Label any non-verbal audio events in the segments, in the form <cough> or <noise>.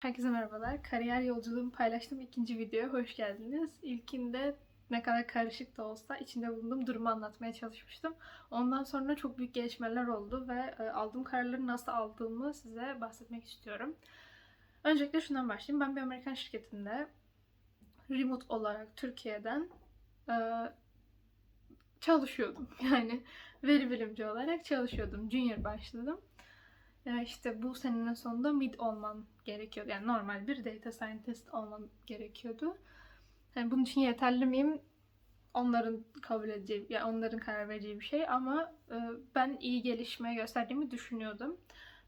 Herkese merhabalar. Kariyer yolculuğumu paylaştığım ikinci videoya hoş geldiniz. İlkinde ne kadar karışık da olsa içinde bulunduğum durumu anlatmaya çalışmıştım. Ondan sonra çok büyük gelişmeler oldu ve e, aldığım kararları nasıl aldığımı size bahsetmek istiyorum. Öncelikle şundan başlayayım. Ben bir Amerikan şirketinde remote olarak Türkiye'den e, çalışıyordum. <laughs> Yani veri bilimci olarak çalışıyordum. Junior başladım. İşte bu senenin sonunda mid olmam gerekiyordu. Yani normal bir data scientist olmam gerekiyordu. Yani bunun için yeterli miyim? Onların kabul edeceği, yani onların karar vereceği bir şey ama e, ben iyi gelişme gösterdiğimi düşünüyordum.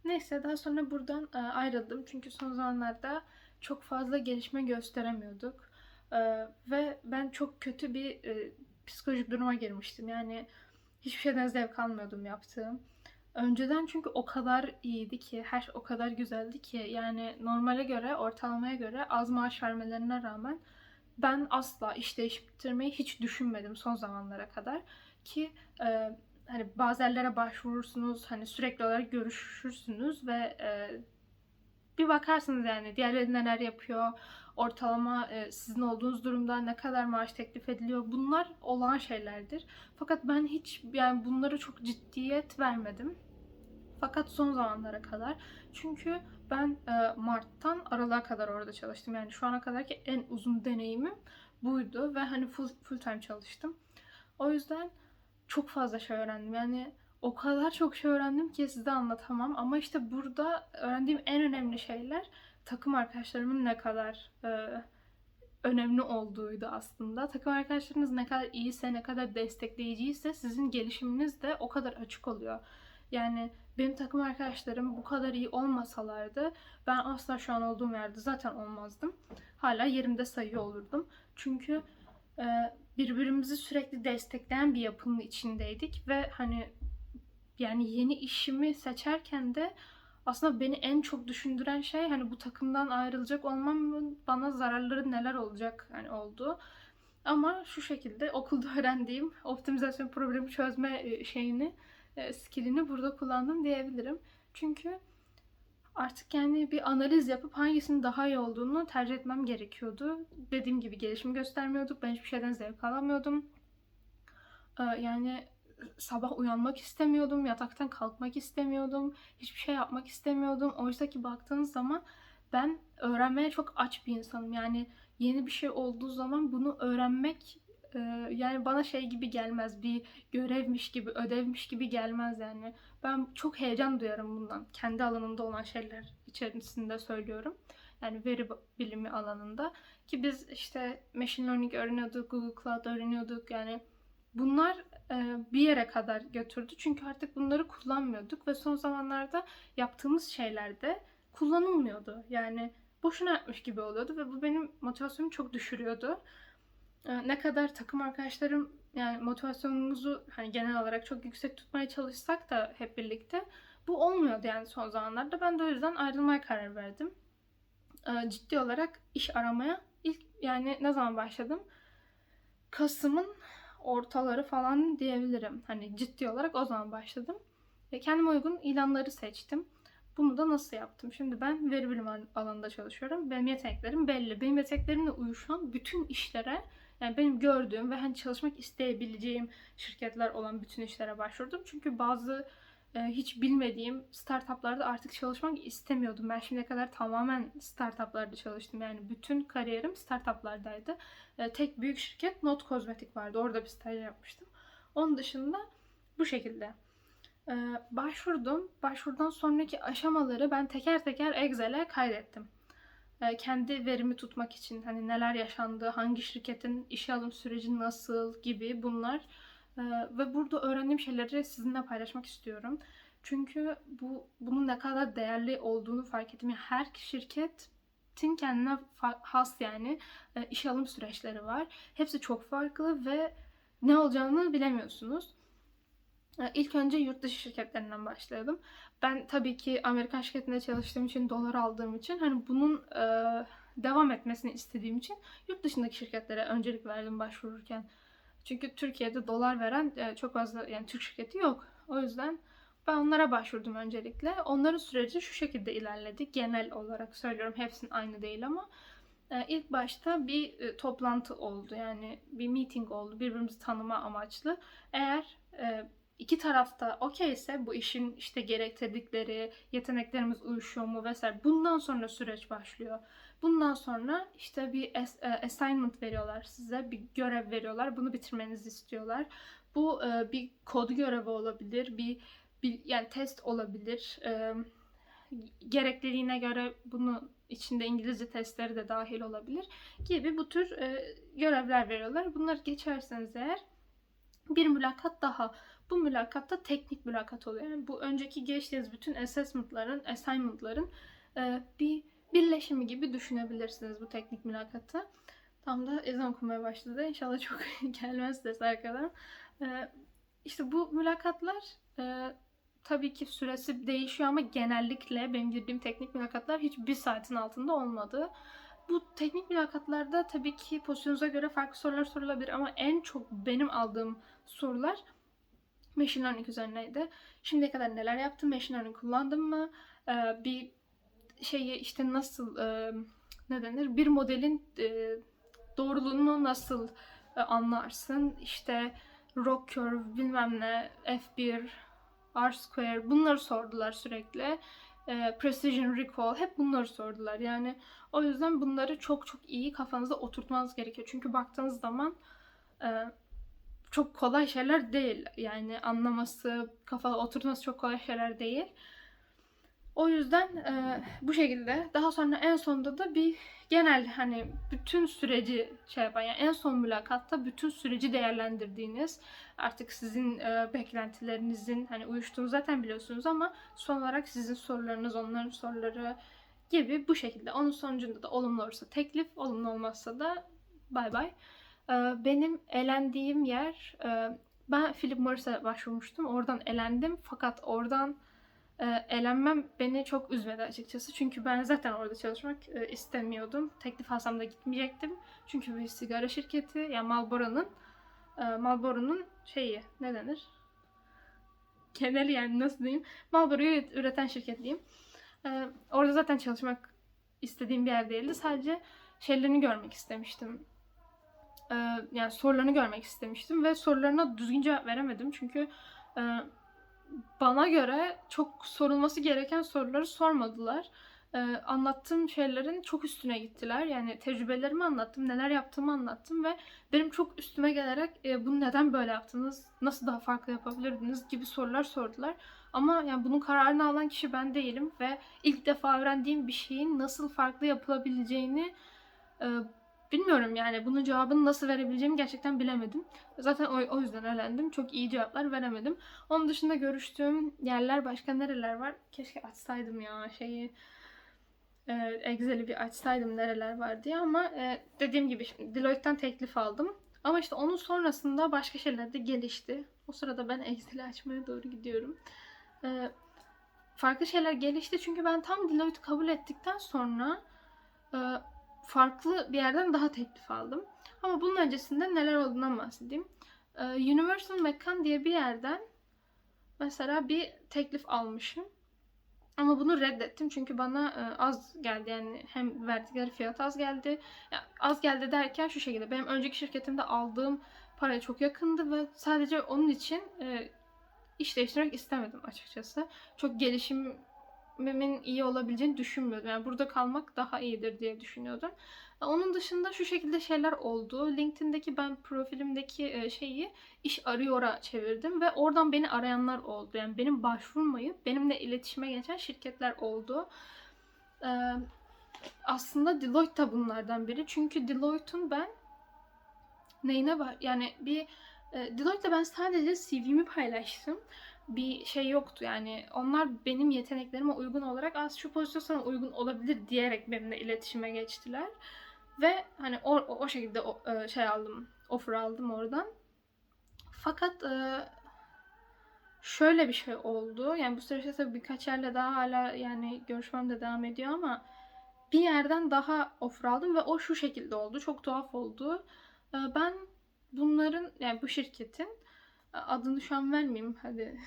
Neyse daha sonra buradan e, ayrıldım çünkü son zamanlarda çok fazla gelişme gösteremiyorduk. E, ve ben çok kötü bir psikolojik duruma girmiştim. Yani hiçbir şeyden zevk almıyordum yaptığım. Önceden çünkü o kadar iyiydi ki, her o kadar güzeldi ki yani normale göre, ortalamaya göre az maaş vermelerine rağmen ben asla iş değiştirmeyi hiç düşünmedim son zamanlara kadar ki e, hani bazı yerlere başvurursunuz, hani sürekli olarak görüşürsünüz ve e, bir bakarsınız yani diğerleri neler yapıyor, ortalama e, sizin olduğunuz durumda ne kadar maaş teklif ediliyor. Bunlar olağan şeylerdir. Fakat ben hiç yani bunlara çok ciddiyet vermedim. Fakat son zamanlara kadar. Çünkü ben e, Mart'tan Aralık'a kadar orada çalıştım. Yani şu ana kadarki en uzun deneyimim buydu ve hani full, full time çalıştım. O yüzden çok fazla şey öğrendim. Yani o kadar çok şey öğrendim ki size anlatamam. Ama işte burada öğrendiğim en önemli şeyler takım arkadaşlarımın ne kadar e, önemli olduğuydu aslında. Takım arkadaşlarınız ne kadar iyiyse, ne kadar destekleyiciyse sizin gelişiminiz de o kadar açık oluyor. Yani benim takım arkadaşlarım bu kadar iyi olmasalardı ben asla şu an olduğum yerde zaten olmazdım. Hala yerimde sayıyor olurdum. Çünkü e, birbirimizi sürekli destekleyen bir yapının içindeydik ve hani yani yeni işimi seçerken de aslında beni en çok düşündüren şey hani bu takımdan ayrılacak olmamın bana zararları neler olacak hani oldu. Ama şu şekilde okulda <laughs> öğrendiğim optimizasyon problemi çözme e, şeyini skillini burada kullandım diyebilirim. Çünkü artık yani bir analiz yapıp hangisinin daha iyi olduğunu tercih etmem gerekiyordu. Dediğim gibi gelişim göstermiyorduk. Ben hiçbir şeyden zevk alamıyordum. E, yani sabah uyanmak istemiyordum, yataktan kalkmak istemiyordum, hiçbir şey yapmak istemiyordum. Oysa ki baktığınız zaman ben öğrenmeye çok aç bir insanım. Yani yeni bir şey olduğu zaman bunu öğrenmek e, yani bana şey gibi gelmez. Bir görevmiş gibi, ödevmiş gibi gelmez yani. Ben çok heyecan duyarım bundan. Kendi alanımda olan şeyler içerisinde söylüyorum. Yani veri bilimi alanında. Ki biz işte machine learning öğreniyorduk, Google Cloud öğreniyorduk. Yani bunlar e, bir yere kadar götürdü. Çünkü artık bunları kullanmıyorduk ve son zamanlarda yaptığımız şeylerde kullanılmıyordu. Yani boşuna yapmış gibi oluyordu ve bu benim motivasyonumu çok düşürüyordu. E, ne kadar takım arkadaşlarım yani motivasyonumuzu hani genel olarak çok yüksek tutmaya çalışsak da hep birlikte bu olmuyordu yani son zamanlarda. Ben de o yüzden ayrılmaya karar verdim. E, ciddi olarak iş aramaya ilk yani ne zaman başladım? Kasım'ın ortaları falan diyebilirim. Hani ciddi olarak o zaman başladım. Ve kendime uygun ilanları seçtim. Bunu da nasıl yaptım? Şimdi ben veri bilim alanında çalışıyorum. Benim yeteneklerim belli. Benim yeteneklerimle uyuşan bütün işlere yani benim gördüğüm ve hani çalışmak isteyebileceğim şirketler olan bütün işlere başvurdum. Çünkü bazı e, hiç bilmediğim startuplarda artık çalışmak istemiyordum. Ben şimdiye kadar tamamen startuplarda çalıştım. Yani bütün kariyerim startuplardaydı. E, tek büyük şirket Not Kozmetik vardı. Orada bir staj yapmıştım. Onun dışında bu şekilde. E, başvurdum. Başvurdan sonraki aşamaları ben teker teker Excel'e kaydettim. E, kendi verimi tutmak için hani neler yaşandı, hangi şirketin işe alım süreci nasıl gibi bunlar ee, ve burada öğrendiğim şeyleri sizinle paylaşmak istiyorum. Çünkü bu bunun ne kadar değerli olduğunu fark ettim. Yani her şirketin kendine has yani e, iş alım süreçleri var. Hepsi çok farklı ve ne olacağını bilemiyorsunuz. E, ilk önce yurt dışı şirketlerinden başladım. Ben tabii ki Amerikan şirketinde çalıştığım için, dolar aldığım için hani bunun e, devam etmesini istediğim için yurt dışındaki şirketlere öncelik verdim başvururken. Çünkü Türkiye'de dolar veren e, çok fazla yani Türk şirketi yok. O yüzden Ben onlara başvurdum öncelikle. Onların süreci şu şekilde ilerledi. Genel olarak söylüyorum. Hepsinin aynı değil ama. Ee, ilk başta bir e, toplantı oldu. Yani bir meeting oldu. Birbirimizi tanıma amaçlı. Eğer e, iki tarafta okeyse bu işin işte gerektirdikleri, yeteneklerimiz uyuşuyor mu vesaire. Bundan sonra süreç başlıyor. Bundan sonra işte bir e, assignment veriyorlar size. Bir görev veriyorlar. Bunu bitirmenizi istiyorlar. Bu e, bir kod görevi olabilir. Bir, bir yani test olabilir. E, gerekliliğine göre bunu içinde İngilizce testleri de dahil olabilir gibi bu tür görevler veriyorlar. Bunları geçerseniz eğer bir mülakat daha. Bu mülakatta teknik mülakat oluyor. Yani bu önceki geçtiğiniz bütün assessment'ların, assignment'ların e, bir birleşimi gibi düşünebilirsiniz bu teknik mülakatı. Tam da ezan okumaya başladı. İnşallah çok <laughs> gelmez ses arkadan. E, işte bu mülakatlar e, tabii ki süresi değişiyor ama genellikle benim girdiğim teknik mülakatlar hiç bir saatin altında olmadı. Bu teknik mülakatlarda tabii ki pozisyonunuza göre farklı sorular sorulabilir ama en çok benim aldığım sorular machine learning üzerineydi. Şimdiye kadar neler yaptım? Machine learning kullandım mı? Ee, bir şeyi işte nasıl e, ne denir? Bir modelin e, doğruluğunu nasıl e, anlarsın? İşte ROC curve bilmem ne F1 R square bunları sordular sürekli. E, precision recall hep bunları sordular. Yani o yüzden bunları çok çok iyi kafanızda oturtmanız gerekiyor. Çünkü baktığınız zaman e, çok kolay şeyler değil. Yani anlaması, kafada oturtması çok kolay şeyler değil. O yüzden e, bu şekilde daha sonra en sonunda da bir genel hani bütün süreci şey yapan yani en son mülakatta bütün süreci değerlendirdiğiniz artık sizin e, beklentilerinizin hani uyuştuğunu zaten biliyorsunuz ama son olarak sizin sorularınız onların soruları gibi bu şekilde. Onun sonucunda da olumlu olursa teklif, olumlu olmazsa da bay bay. E, benim elendiğim yer e, ben Philip Morris'e başvurmuştum. Oradan elendim fakat oradan e, elenmem beni çok üzmedi açıkçası. Çünkü ben zaten orada çalışmak e, istemiyordum. Teklif alsam da gitmeyecektim. Çünkü bir sigara şirketi, yani Marlboro'nun Marlboro'nun şeyi ne denir? Geneli yani nasıl diyeyim? Marlboro'yu üreten şirket orada zaten çalışmak istediğim bir yer değildi. Sadece şeylerini görmek istemiştim. E, yani sorularını görmek istemiştim ve sorularına düzgün cevap veremedim. Çünkü e, bana göre çok sorulması gereken soruları sormadılar. Ee, anlattığım şeylerin çok üstüne gittiler. Yani tecrübelerimi anlattım, neler yaptığımı anlattım ve benim çok üstüme gelerek e, bunu neden böyle yaptınız, nasıl daha farklı yapabilirdiniz gibi sorular sordular. Ama yani bunun kararını alan kişi ben değilim ve ilk defa öğrendiğim bir şeyin nasıl farklı yapılabileceğini e, bilmiyorum yani bunun cevabını nasıl verebileceğimi gerçekten bilemedim. Zaten o, o yüzden elendim. Çok iyi cevaplar veremedim. Onun dışında görüştüğüm yerler başka nereler var? Keşke açsaydım ya şeyi. E, Excel'i bir açsaydım nereler var diye ama e, dediğim gibi Deloitte'den teklif aldım. Ama işte onun sonrasında başka şeyler de gelişti. O sırada ben Excel'i açmaya doğru gidiyorum. E, farklı şeyler gelişti çünkü ben tam Deloitte'u kabul ettikten sonra e, farklı bir yerden daha teklif aldım. Ama bunun öncesinde neler olduğundan bahsedeyim. Ee, Universal Mekan diye bir yerden mesela bir teklif almışım. Ama bunu reddettim çünkü bana e, az geldi yani hem verdikleri fiyat az geldi. Ya, az geldi derken şu şekilde benim önceki şirketimde aldığım paraya çok yakındı ve sadece onun için e, iş değiştirmek istemedim açıkçası. Çok gelişimimin iyi olabileceğini düşünmüyordum. Yani burada kalmak daha iyidir diye düşünüyordum. Onun dışında şu şekilde şeyler oldu. LinkedIn'deki ben profilimdeki e, şeyi iş arıyora çevirdim ve oradan beni arayanlar oldu. Yani benim başvurmayıp benimle iletişime geçen şirketler oldu. Ee, aslında Deloitte da bunlardan biri. Çünkü Deloitte'un ben neyine var? Yani bir e, Deloitte'de ben sadece CV'mi paylaştım. Bir şey yoktu yani. Onlar benim yeteneklerime uygun olarak az şu pozisyon sana uygun olabilir diyerek benimle iletişime geçtiler. Ve hani o, o şekilde o, e, şey aldım, offer aldım oradan. Fakat e, şöyle bir şey oldu. Yani bu süreçte tabii birkaç yerle daha hala yani görüşmem de devam ediyor ama bir yerden daha offer aldım ve o şu şekilde oldu. Çok tuhaf oldu. E, ben bunların yani bu şirketin adını şu an vermeyeyim hadi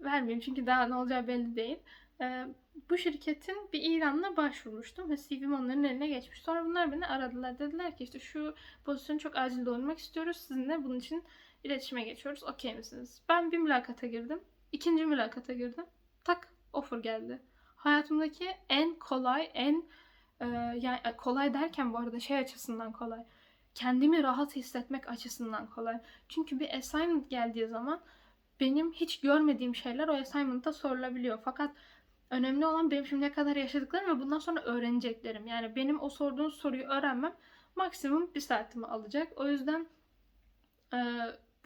vermeyeyim çünkü daha ne olacağı belli değil. Ee, bu şirketin bir ilanına başvurmuştum ve CV'm onların eline geçmiş. Sonra bunlar beni aradılar. Dediler ki işte şu pozisyonu çok acil doldurmak istiyoruz. Sizinle bunun için iletişime geçiyoruz. Okey misiniz? Ben bir mülakata girdim. İkinci mülakata girdim. Tak offer geldi. Hayatımdaki en kolay, en e, yani e, kolay derken bu arada şey açısından kolay. Kendimi rahat hissetmek açısından kolay. Çünkü bir assignment geldiği zaman benim hiç görmediğim şeyler o assignment'ta sorulabiliyor. Fakat önemli olan benim şimdiye kadar yaşadıklarım ve bundan sonra öğreneceklerim. Yani benim o sorduğunuz soruyu öğrenmem maksimum bir saatimi alacak. O yüzden e,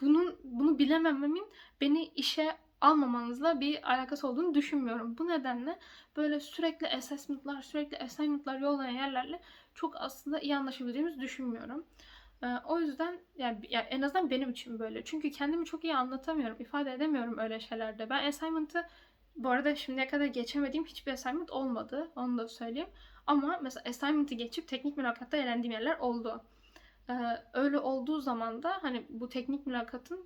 bunun bunu bilemememin beni işe almamanızla bir alakası olduğunu düşünmüyorum. Bu nedenle böyle sürekli assessment'lar, sürekli assignment'lar yollayan yerlerle çok aslında iyi anlaşabileceğimizi düşünmüyorum. Ee, o yüzden yani, yani en azından benim için böyle. Çünkü kendimi çok iyi anlatamıyorum, ifade edemiyorum öyle şeylerde. Ben assignment'ı bu arada şimdiye kadar geçemediğim hiçbir assignment olmadı. Onu da söyleyeyim. Ama mesela assignment'ı geçip teknik mülakatta elendiğim yerler oldu. Ee, öyle olduğu zaman da hani bu teknik mülakatın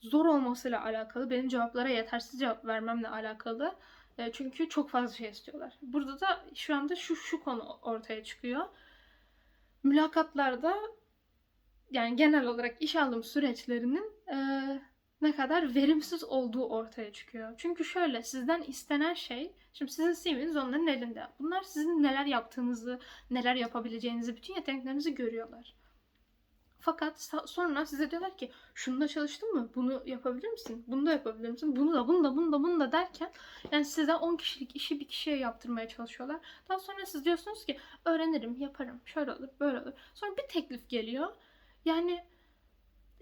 zor olmasıyla alakalı, benim cevaplara yetersiz cevap vermemle alakalı. E, çünkü çok fazla şey istiyorlar. Burada da şu anda şu şu konu ortaya çıkıyor. Mülakatlarda yani genel olarak iş alım süreçlerinin e, ne kadar verimsiz olduğu ortaya çıkıyor. Çünkü şöyle sizden istenen şey, şimdi sizin CV'niz onların elinde. Bunlar sizin neler yaptığınızı, neler yapabileceğinizi, bütün yeteneklerinizi görüyorlar. Fakat sonra size diyorlar ki şunu da çalıştın mı? Bunu yapabilir misin? Bunu da yapabilir misin? Bunu da bunu da bunu da bunu da derken yani size 10 kişilik işi bir kişiye yaptırmaya çalışıyorlar. Daha sonra siz diyorsunuz ki öğrenirim, yaparım, şöyle olur, böyle olur. Sonra bir teklif geliyor. Yani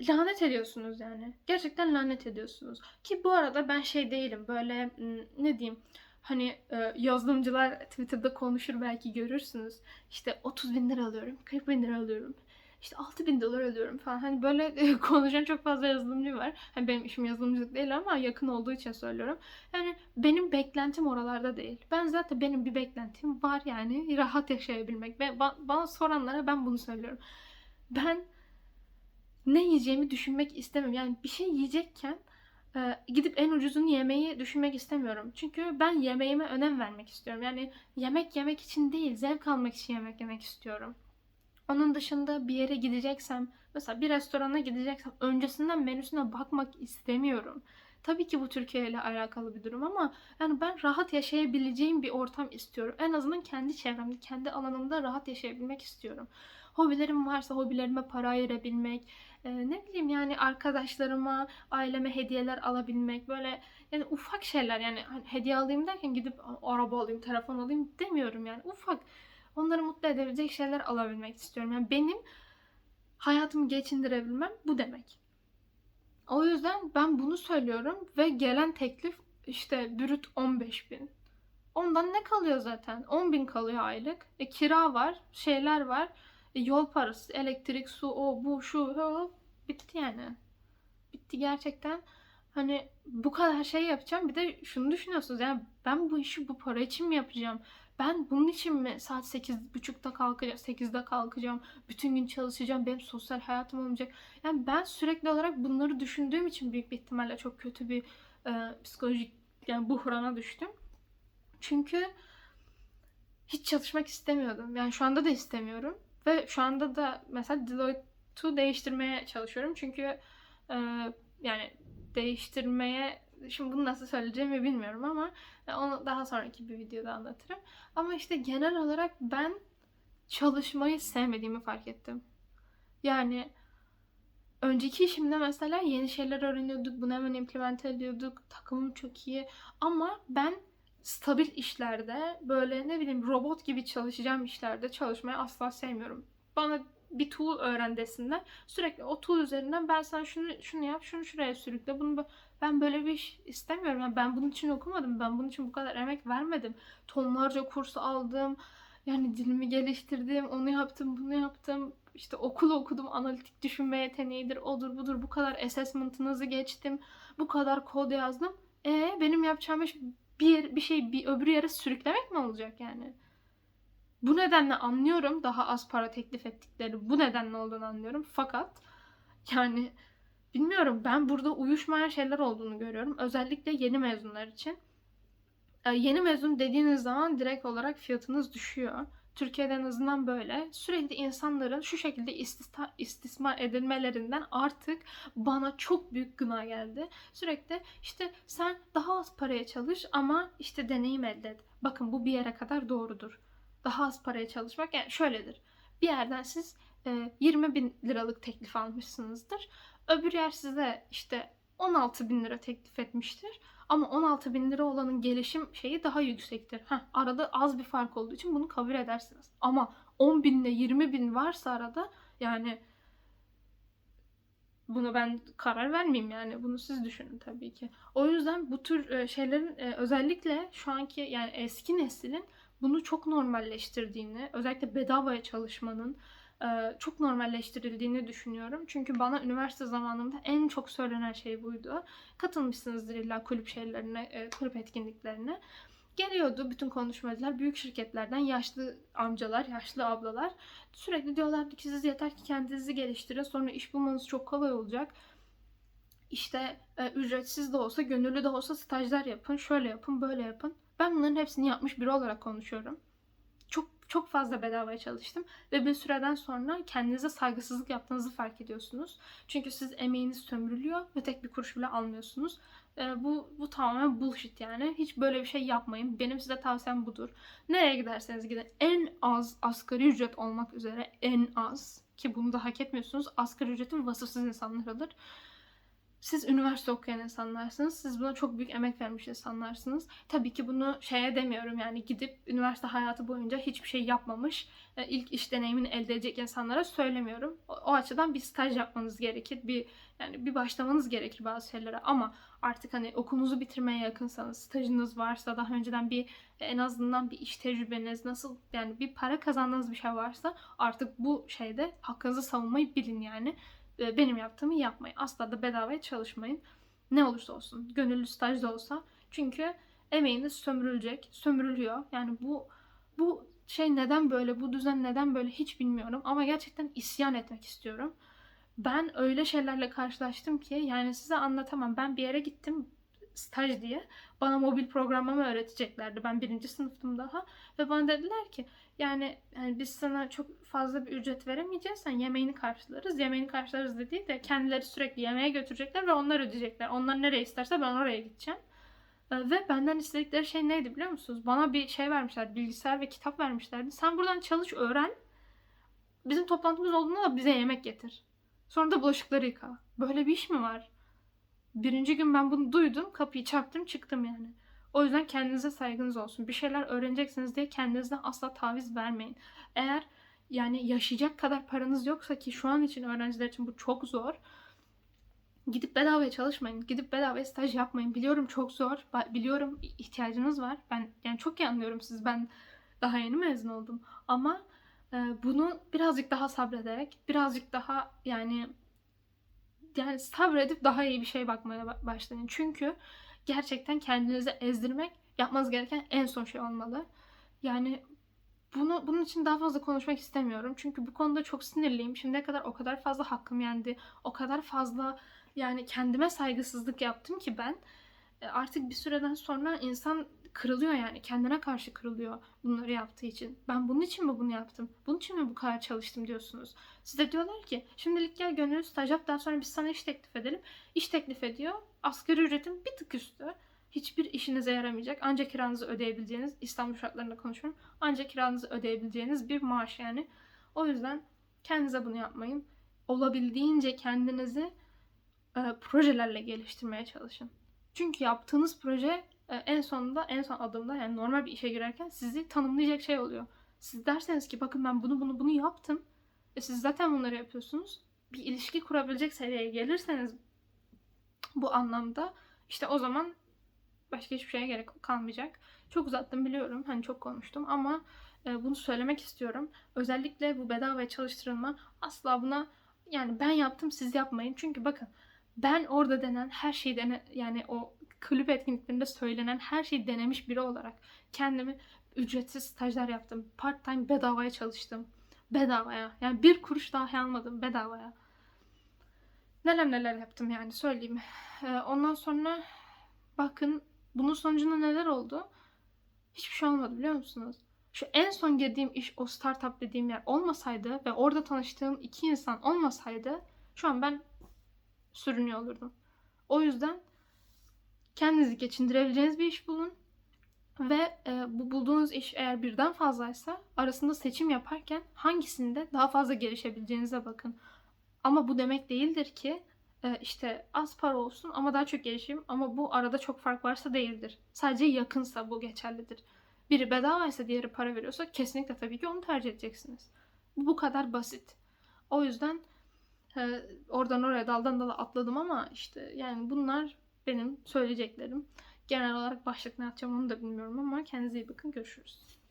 lanet ediyorsunuz yani. Gerçekten lanet ediyorsunuz. Ki bu arada ben şey değilim böyle ne diyeyim hani yazılımcılar Twitter'da konuşur belki görürsünüz. İşte 30 bin lira alıyorum, 40 bin lira alıyorum işte 6 bin dolar ödüyorum falan. Hani böyle <laughs> konuşan çok fazla yazılımcı var. Hani benim işim yazılımcılık değil ama yakın olduğu için söylüyorum. Yani benim beklentim oralarda değil. Ben zaten benim bir beklentim var yani rahat yaşayabilmek. Ve bana soranlara ben bunu söylüyorum. Ben ne yiyeceğimi düşünmek istemiyorum. Yani bir şey yiyecekken e, gidip en ucuzunu yemeyi düşünmek istemiyorum. Çünkü ben yemeğime önem vermek istiyorum. Yani yemek yemek için değil, zevk almak için yemek yemek istiyorum. Onun dışında bir yere gideceksem, mesela bir restorana gideceksem öncesinden menüsüne bakmak istemiyorum. Tabii ki bu Türkiye ile alakalı bir durum ama yani ben rahat yaşayabileceğim bir ortam istiyorum. En azından kendi çevremde, kendi alanımda rahat yaşayabilmek istiyorum. Hobilerim varsa hobilerime para ayırabilmek, e, ne bileyim yani arkadaşlarıma, aileme hediyeler alabilmek böyle yani ufak şeyler yani hani hediye alayım derken gidip araba alayım, telefon alayım demiyorum yani ufak onları mutlu edebilecek şeyler alabilmek istiyorum. Yani benim hayatımı geçindirebilmem bu demek. O yüzden ben bunu söylüyorum ve gelen teklif işte bürüt 15 bin. Ondan ne kalıyor zaten? 10 bin kalıyor aylık. E, kira var, şeyler var. E, yol parası, elektrik, su, o, bu, şu, o. Bitti yani. Bitti gerçekten. Hani bu kadar şey yapacağım. Bir de şunu düşünüyorsunuz. Yani ben bu işi bu para için mi yapacağım? Ben bunun için mi saat 8.30'da kalkacağım, 8'de kalkacağım, bütün gün çalışacağım, benim sosyal hayatım olmayacak. Yani ben sürekli olarak bunları düşündüğüm için büyük bir ihtimalle çok kötü bir e, psikolojik yani buhrana düştüm. Çünkü hiç çalışmak istemiyordum. Yani şu anda da istemiyorum. Ve şu anda da mesela Deloitte'u değiştirmeye çalışıyorum. Çünkü e, yani değiştirmeye Şimdi bunu nasıl söyleyeceğimi bilmiyorum ama onu daha sonraki bir videoda anlatırım. Ama işte genel olarak ben çalışmayı sevmediğimi fark ettim. Yani önceki işimde mesela yeni şeyler öğreniyorduk, bunu hemen implement ediyorduk, takımım çok iyi. Ama ben stabil işlerde, böyle ne bileyim robot gibi çalışacağım işlerde çalışmayı asla sevmiyorum. Bana bir tool öğren desinler. Sürekli o tool üzerinden ben sana şunu şunu yap, şunu şuraya sürükle, bunu ben böyle bir iş istemiyorum. Yani ben bunun için okumadım. Ben bunun için bu kadar emek vermedim. Tonlarca kurs aldım. Yani dilimi geliştirdim. Onu yaptım, bunu yaptım. İşte okul okudum. Analitik düşünme yeteneğidir, odur budur. Bu kadar assessment'ınızı geçtim. Bu kadar kod yazdım. E benim yapacağım iş bir, bir şey bir öbür yere sürüklemek mi olacak yani? Bu nedenle anlıyorum daha az para teklif ettikleri bu nedenle olduğunu anlıyorum. Fakat yani bilmiyorum ben burada uyuşmayan şeyler olduğunu görüyorum. Özellikle yeni mezunlar için. E, yeni mezun dediğiniz zaman direkt olarak fiyatınız düşüyor. Türkiye'de en azından böyle. Sürekli insanların şu şekilde istista- istismar edilmelerinden artık bana çok büyük gına geldi. Sürekli işte sen daha az paraya çalış ama işte deneyim elde et. Bakın bu bir yere kadar doğrudur. Daha az paraya çalışmak yani şöyledir. Bir yerden siz e, 20 bin liralık teklif almışsınızdır. Öbür yer size işte 16 bin lira teklif etmiştir. Ama 16 bin lira olanın gelişim şeyi daha yüksektir. Heh, arada az bir fark olduğu için bunu kabul edersiniz. Ama 10 bin ile 20 bin varsa arada yani bunu ben karar vermeyeyim yani. Bunu siz düşünün tabii ki. O yüzden bu tür e, şeylerin e, özellikle şu anki yani eski neslin bunu çok normalleştirdiğini, özellikle bedavaya çalışmanın e, çok normalleştirildiğini düşünüyorum. Çünkü bana üniversite zamanımda en çok söylenen şey buydu. Katılmışsınızdır illa kulüp şeylerine, e, kulüp etkinliklerine. Geliyordu bütün konuşmacılar büyük şirketlerden yaşlı amcalar, yaşlı ablalar. Sürekli diyorlardı ki siz yeter ki kendinizi geliştirin sonra iş bulmanız çok kolay olacak. İşte e, ücretsiz de olsa, gönüllü de olsa stajlar yapın, şöyle yapın, böyle yapın. Ben bunların hepsini yapmış biri olarak konuşuyorum. Çok çok fazla bedavaya çalıştım ve bir süreden sonra kendinize saygısızlık yaptığınızı fark ediyorsunuz. Çünkü siz emeğiniz sömürülüyor ve tek bir kuruş bile almıyorsunuz. E, bu bu tamamen bullshit yani. Hiç böyle bir şey yapmayın. Benim size tavsiyem budur. Nereye giderseniz gidin en az asgari ücret olmak üzere en az ki bunu da hak etmiyorsunuz. Asgari ücretin vasıfsız insanlar alır. Siz üniversite okuyan insanlarsınız. Siz buna çok büyük emek vermiş insanlarsınız. Tabii ki bunu şeye demiyorum yani gidip üniversite hayatı boyunca hiçbir şey yapmamış, e, ilk iş deneyimini elde edecek insanlara söylemiyorum. O, açıdan bir staj yapmanız gerekir. Bir yani bir başlamanız gerekir bazı şeylere ama artık hani okulunuzu bitirmeye yakınsanız, stajınız varsa, daha önceden bir en azından bir iş tecrübeniz, nasıl yani bir para kazandığınız bir şey varsa artık bu şeyde hakkınızı savunmayı bilin yani benim yaptığımı yapmayın. Asla da bedavaya çalışmayın. Ne olursa olsun. Gönüllü staj da olsa. Çünkü emeğiniz sömürülecek. Sömürülüyor. Yani bu bu şey neden böyle, bu düzen neden böyle hiç bilmiyorum. Ama gerçekten isyan etmek istiyorum. Ben öyle şeylerle karşılaştım ki yani size anlatamam. Ben bir yere gittim staj diye. Bana mobil programlama öğreteceklerdi. Ben birinci sınıftım daha. Ve bana dediler ki yani, yani biz sana çok fazla bir ücret veremeyeceğiz. Sen yemeğini karşılarız. Yemeğini karşılarız dediği de kendileri sürekli yemeğe götürecekler ve onlar ödeyecekler. Onlar nereye isterse ben oraya gideceğim. Ee, Ve benden istedikleri şey neydi biliyor musunuz? Bana bir şey vermişler, bilgisayar ve kitap vermişlerdi. Sen buradan çalış, öğren. Bizim toplantımız olduğunda da bize yemek getir. Sonra da bulaşıkları yıka. Böyle bir iş mi var? Birinci gün ben bunu duydum, kapıyı çarptım, çıktım yani. O yüzden kendinize saygınız olsun. Bir şeyler öğreneceksiniz diye kendinizden asla taviz vermeyin. Eğer yani yaşayacak kadar paranız yoksa ki şu an için öğrenciler için bu çok zor. Gidip bedavaya çalışmayın. Gidip bedavaya staj yapmayın. Biliyorum çok zor. Biliyorum ihtiyacınız var. Ben yani çok iyi anlıyorum siz. Ben daha yeni mezun oldum. Ama e, bunu birazcık daha sabrederek, birazcık daha yani yani sabredip daha iyi bir şey bakmaya ba- başlayın. Çünkü gerçekten kendinizi ezdirmek yapmanız gereken en son şey olmalı. Yani bunu bunun için daha fazla konuşmak istemiyorum. Çünkü bu konuda çok sinirliyim. Şimdiye kadar o kadar fazla hakkım yendi. O kadar fazla yani kendime saygısızlık yaptım ki ben e, artık bir süreden sonra insan kırılıyor yani kendine karşı kırılıyor bunları yaptığı için. Ben bunun için mi bunu yaptım? Bunun için mi bu kadar çalıştım diyorsunuz. Size diyorlar ki şimdilik gel gönüllü staj yap daha sonra biz sana iş teklif edelim. İş teklif ediyor. Asgari ücretin bir tık üstü. Hiçbir işinize yaramayacak. Ancak kiranızı ödeyebileceğiniz, İstanbul şartlarında konuşuyorum. Ancak kiranızı ödeyebileceğiniz bir maaş yani. O yüzden kendinize bunu yapmayın. Olabildiğince kendinizi e, projelerle geliştirmeye çalışın. Çünkü yaptığınız proje en sonunda, en son adımda yani normal bir işe girerken sizi tanımlayacak şey oluyor. Siz derseniz ki bakın ben bunu bunu bunu yaptım. E siz zaten bunları yapıyorsunuz. Bir ilişki kurabilecek seviyeye gelirseniz bu anlamda işte o zaman başka hiçbir şeye gerek kalmayacak. Çok uzattım biliyorum. Hani çok konuştum ama e, bunu söylemek istiyorum. Özellikle bu bedavaya çalıştırılma asla buna yani ben yaptım siz yapmayın. Çünkü bakın ben orada denen her şeyi dene yani o kulüp etkinliklerinde söylenen her şeyi denemiş biri olarak kendimi ücretsiz stajlar yaptım. Part time bedavaya çalıştım. Bedavaya. Yani bir kuruş dahi almadım bedavaya. neler neler yaptım yani söyleyeyim. Ee, ondan sonra bakın bunun sonucunda neler oldu? Hiçbir şey olmadı biliyor musunuz? Şu en son girdiğim iş o startup dediğim yer olmasaydı ve orada tanıştığım iki insan olmasaydı şu an ben sürünüyor olurdum. O yüzden kendinizi geçindirebileceğiniz bir iş bulun. Ve e, bu bulduğunuz iş eğer birden fazlaysa arasında seçim yaparken hangisinde daha fazla gelişebileceğinize bakın. Ama bu demek değildir ki e, işte az para olsun ama daha çok gelişeyim ama bu arada çok fark varsa değildir. Sadece yakınsa bu geçerlidir. Biri bedavaysa diğeri para veriyorsa kesinlikle tabii ki onu tercih edeceksiniz. Bu bu kadar basit. O yüzden e, oradan oraya daldan dala atladım ama işte yani bunlar benim söyleyeceklerim. Genel olarak başlık ne atacağım onu da bilmiyorum ama kendinize iyi bakın. Görüşürüz.